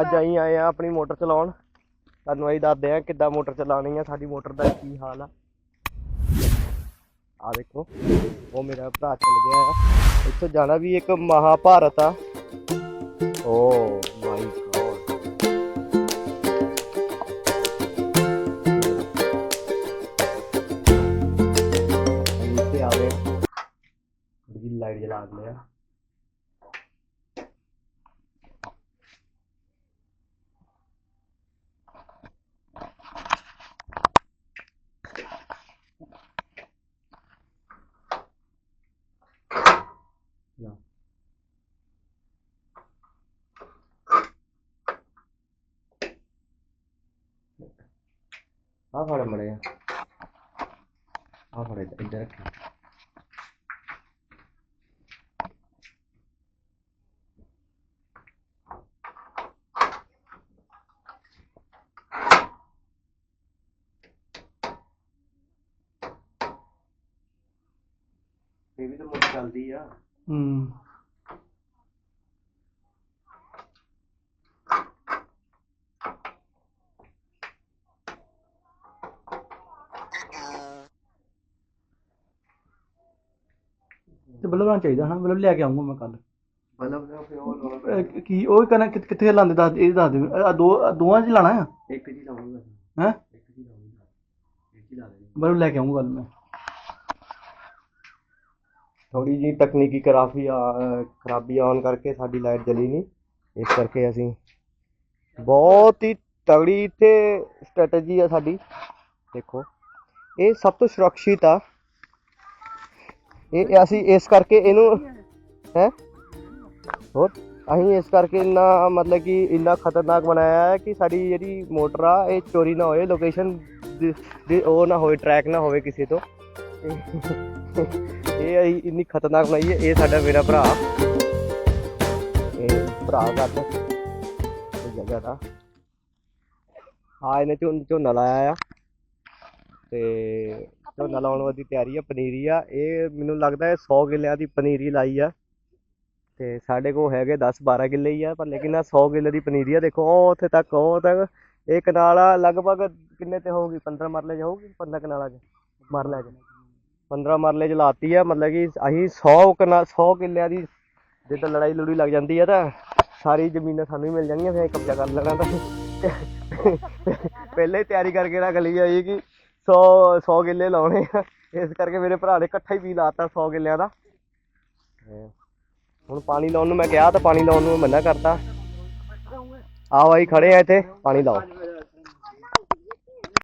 ਅੱਜ ਅਸੀਂ ਆਏ ਆ ਆਪਣੀ ਮੋਟਰ ਚਲਾਉਣ। ਤੁਹਾਨੂੰ ਅਸੀਂ ਦੱਸਦੇ ਆ ਕਿੱਦਾਂ ਮੋਟਰ ਚਲਾਉਣੀ ਆ, ਸਾਡੀ ਮੋਟਰ ਦਾ ਕੀ ਹਾਲ ਆ। ਆ ਦੇਖੋ, ਉਹ ਮੇਰਾ ਭਰਾ ਚੱਲ ਗਿਆ ਆ। ਇੱਥੋਂ ਜਾਣਾ ਵੀ ਇੱਕ ਮਹਾਭਾਰਤ ਆ। ਓ ਮਾਈ ਲਾਈਟ ਜਲਾ ਦਿੰਦੇ ਆ। Yeah. ਆ ਫੜ ਮੜਿਆ ਆ ਫੜ ਇੱਧਰ ਇੱਧਰ ਰੱਖ ਇਹ ਵੀ ਤਾਂ ਬੱਲਬ ਚਾਹੀਦਾ ਹਾਂ ਬੱਲਬ ਲੈ ਕੇ ਆਉਂਗਾ ਮੈਂ ਕੱਲ ਬਲਬ ਦਾ ਫਿਰ ਉਹ ਲਾਉਣਾ ਕੀ ਉਹ ਕਹਿੰਦਾ ਕਿ- ਕਿੱਥੇ ਲਾਉਂਦੇ ਦੱਸ ਇਹ ਦੱਸ ਦੇ। ਆ ਦੋ ਆਹ ਦੋਵਾਂ 'ਚ ਲਾਣਾ ਆ? ਇੱਕ ਜੀ ਲਾਉਂਗਾ ਹੈ? ਇੱਕ ਜੀ ਲਾਉਂਗਾ ਇੱਕ ਜੀ ਲਾ ਦੇਣੀ। ਬੱਲਬ ਲੈ ਕੇ ਆਉਂਗਾ ਕੱਲ ਮੈਂ। ਥੋੜੀ ਜੀ ਤਕਨੀਕੀ ਖਰਾਬੀ ਆ, ਖਰਾਬੀ ਆਉਣ ਕਰਕੇ ਸਾਡੀ ਲਾਈਟ ਜਲੀ ਨਹੀਂ। ਇਸ ਕਰਕੇ ਅਸੀਂ ਬਹੁਤ ਹੀ ਤਗੜੀ ਇੱਥੇ ਸਟ੍ਰੈਟਜੀ ਆ ਸਾਡੀ। ਦੇਖੋ, ਇਹ ਸਭ ਤੋਂ ਸੁਰੱਖਿਅਤ ਆ। ਇਹ ਅਸੀਂ ਇਸ ਕਰਕੇ ਇਹਨੂੰ ਹੈ? ਹੋਰ, ਅਸੀਂ ਇਸ ਕਰਕੇ ਇੰਨਾ ਮਤਲਬ ਕਿ ਇੰਨਾ ਖਤਰਨਾਕ ਬਣਾਇਆ ਹੈ ਕਿ ਸਾਡੀ ਜਿਹੜੀ ਮੋਟਰ ਆ, ਇਹ ਚੋਰੀ ਨਾ ਹੋਏ, ਲੋਕੇਸ਼ਨ ਉਹ ਨਾ ਹੋਵੇ ਟਰੈਕ ਨਾ ਹੋਵੇ ਕਿਸੇ ਤੋਂ। ਇਹ ਅਸੀਂ ਇੰਨੀ ਖਤਰਨਾਕ ਬਣਾਈ ਹੈ, ਇਹ ਸਾਡਾ ਮੇਰਾ ਭਰਾ। ਇਹ ਭਰਾ ਕਰਦਾ ਜਗ੍ਹਾ ਦਾ। ਆ ਇਹਨੇ ਝੋਨਾ ਲਾਇਆ ਆ। ਤੇ ਝੋਨਾ ਲਾਉਣ ਦੀ ਤਿਆਰੀ ਆ, ਪਨੀਰੀ ਆ। ਇਹ ਮੈਨੂੰ ਲੱਗਦਾ ਹੈ 100 ਕਿੱਲਿਆਂ ਦੀ ਪਨੀਰੀ ਲਾਈ ਆ। ਤੇ ਸਾਡੇ ਕੋਲ ਹੈਗੇ 10 12 ਕਿੱਲੇ ਹੀ ਆ, ਪਰ ਲੇਕਿਨ ਆ 100 ਕਿੱਲੇ ਦੀ ਪਨੀਰੀ ਆ, ਦੇਖੋ, ਉਹ ਉੱਥੇ ਤੱਕ, ਉਹ ਤੱਕ ਇਹ ਕਨਾਲ ਲਗਭਗ ਕਿੰਨੇ ਤੇ ਹੋਊਗੀ? 15 ਮਰਲੇ ਚ ਹੋਊਗੀ? 15 ਕਨਾਲਾਂ ਚ, ਮਰਲੇ ਚ। 15 ਮਰਲੇ ਚ ਲਾਤੀ ਆ, ਮਤਲਬ ਕਿ ਅਸੀਂ 100 ਕਨਾ 100 ਕਿੱਲਿਆਂ ਦੀ ਜਿੱਦਾਂ ਲੜਾਈ ਲੜੂਈ ਲੱਗ ਜਾਂਦੀ ਆ ਤਾਂ ਸਾਰੀ ਜ਼ਮੀਨਾਂ ਸਾਨੂੰ ਹੀ ਮਿਲ ਜਾਣਗੀਆਂ, ਫਿਰ ਕਬਜ਼ਾ ਕਰ ਲੈਣਾ ਤਾਂ। ਪਹਿਲੇ ਹੀ ਤਿਆਰੀ ਕਰਕੇ ਰੱਖ ਲਈ ਹੋਈ ਕਿ 100 100 ਕਿੱਲੇ ਲਾਉਣੇ ਆ। ਇਸ ਕਰਕੇ ਮੇਰੇ ਭਰਾ ਨੇ ਇਕੱਠਾ ਹੀ ਵੀ ਲਾਤਾ 100 ਕਿੱਲਿਆਂ ਦਾ। ਹੁਣ ਪਾਣੀ ਲਾਉਣ ਨੂੰ ਮੈਂ ਕਿਹਾ ਤਾਂ ਪਾਣੀ ਲਾਉਣ ਨੂੰ ਮਨਾ ਕਰਤਾ। ਆਓ ਆਈ ਖੜੇ ਆ ਇੱਥੇ, ਪਾਣੀ ਲਾਓ।